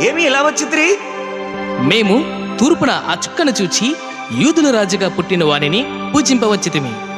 ఏమి ఇలా వచ్చిత్రి మేము తూర్పున ఆ చుక్కను చూచి యూదుల రాజుగా పుట్టిన వానిని పూజింపవచ్చితిమి.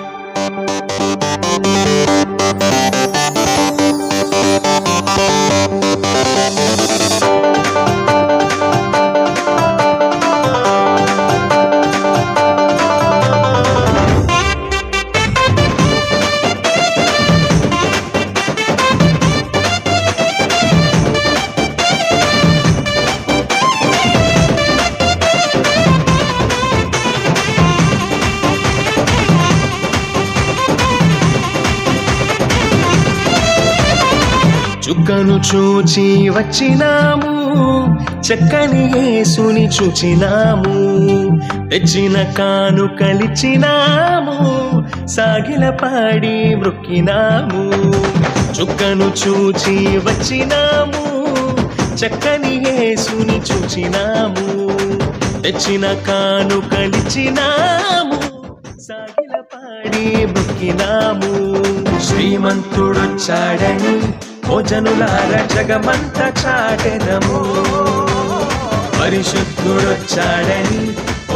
చుక్కను చూచి వచ్చినాము చక్కని యేసుని చూచినాము. తెచ్చిన కాను కలిచినాము సాగిల పాడి మృక్కినాము చుక్కను చూచి వచ్చినాము చక్కని యేసుని చూచినాము. తెచ్చిన కాను కలిచినాము సాగిల పాడి మృక్కినాము శ్రీమంతుడొచ్చాడని ఓ జనులార జగమంత చాటెదము పరిశుద్ధుడొచ్చాడని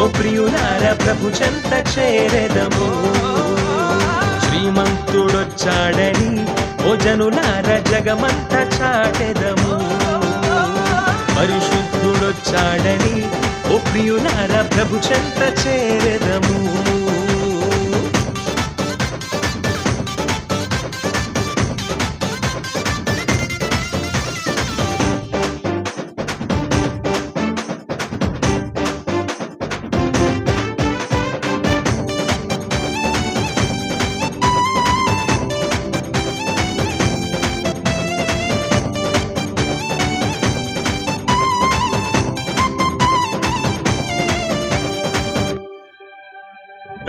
ఓ ప్రియులార ప్రభు చెంత చేరెదము. శ్రీమంతుడొచ్చాడని ఓ జనులార జగమంత చాటెదము. పరిశుద్ధుడొచ్చాడని ఓ ప్రియులార ప్రభు చెంత చేరెదము.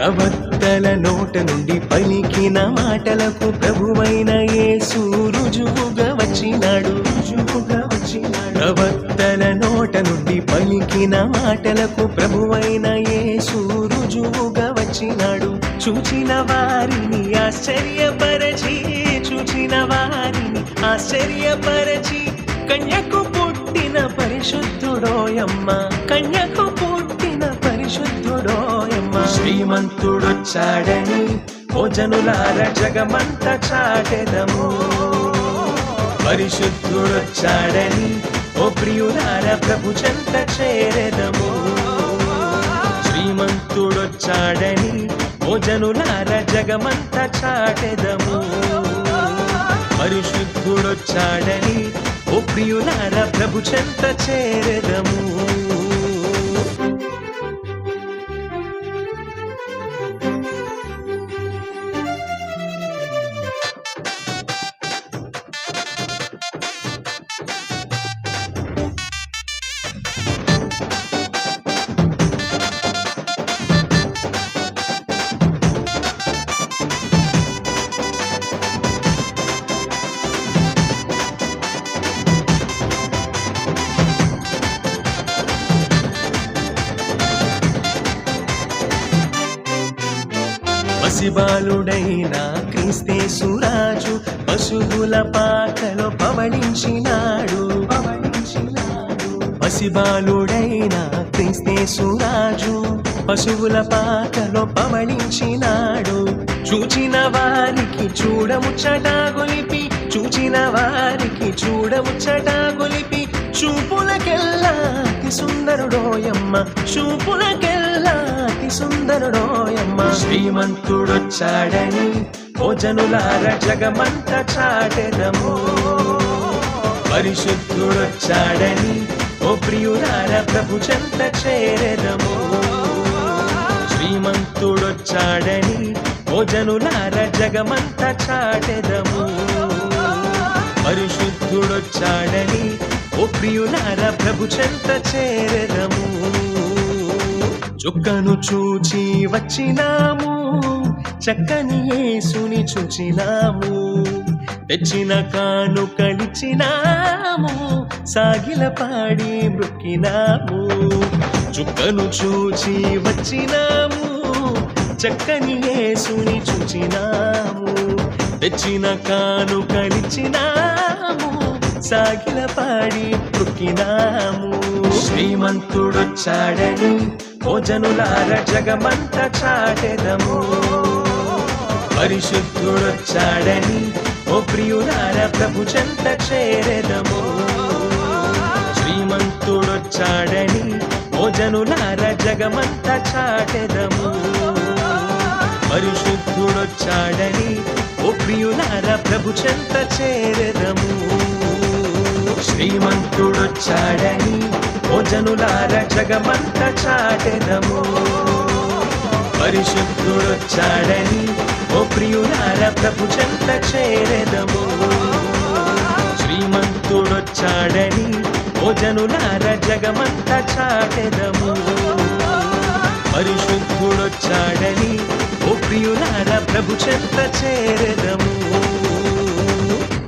ప్రవక్తల నోట నుండి పలికిన మాటలకు ప్రభువైన యేసు రుజువుగా వచ్చినాడు. రుజువుగా వచ్చినాడు. ప్రవక్తల నోట నుండి పలికిన మాటలకు ప్రభువైన యేసు రుజువుగా వచ్చినాడు. చూచిన వారిని ఆశ్చర్యపరచి చూచిన వారిని ఆశ్చర్యపరచి కన్యకు పుట్టిన పరిశుద్ధుడోయమ్మ కన్యకు పుట్టిన పరిశుద్ధుడోయమ్మ శ్రీమంతుడొచ్చాడని భోజనులార జగమంత చాటెదము. పరిశుద్ధుడొచ్చాడని ఓ ప్రియులార ప్రభు చెంత చేరెదము. శ్రీమంతుడొచ్చాడని భోజనులార జగమంత చాటెదము. పరిశుద్ధుడొచ్చాడని ఓ ప్రియులార ప్రభు చెంత చేరెదము. పసిబాలుడైన క్రీస్తేసురాజు పశువుల పాకలో పవళించినాడు పసిబాలుడైన క్రీస్తేసురాజు పశువుల పాకలో పవళించినాడు చూచిన వారికి చూడముచ్చట గొలిపి చూచిన వారికి చూడముచ్చట గొలిపి చూపులకెల్లా సుందరుడోయమ్మ చూపులకెల్లా అతి సుందరుడోయమ్మ. శ్రీమంతుడొచ్చాడని ఓ జనులార జగమంత చాటెదము. పరిశుద్ధుడొచ్చాడని ఓ ప్రియులార ప్రభు చెంత చేరెదము. శ్రీమంతుడొచ్చాడని ఓ జనులార జగమంత చాటెదము. పరిశుద్ధుడొచ్చాడని ఓ ప్రియులార ప్రభు చెంత చేరదము. చుక్కను చూచి వచ్చినాము చక్కని యేసుని చూచినాము. తెచ్చిన కాను కలిచినాము సాగిల పాడి మృక్కినాము చుక్కను చూచి వచ్చినాము చక్కని యేసుని చూచినాము. తెచ్చిన కాను కలిచినాము సాగిల పాడి మృక్కినాము శ్రీమంతుడొచ్చాడని ఓ జనులార జగమంత చాటెదము. పరిశుద్ధుడొచ్చాడని ఓ ప్రియులార ప్రభు చెంత చేరెదము. శ్రీమంతుడొచ్చాడని ఓ జనులార జగమంత చాటెదము. పరిశుద్ధుడొచ్చాడని ఓ ప్రియులార ప్రభు చెంత చేరెదము. శ్రీమంతుడొచ్చాడని ఓ జనులార జగమంత చాటెదము. పరిశుద్ధుడొచ్చాడని ఓ ప్రియులార ప్రభు చెంత చేరెదము. శ్రీమంతుడొచ్చాడని ఓ జనులార జగమంత చాటెదము. పరిశుద్ధుడొచ్చాడని ఓ ప్రియులార ప్రభు చెంత చేరెదము.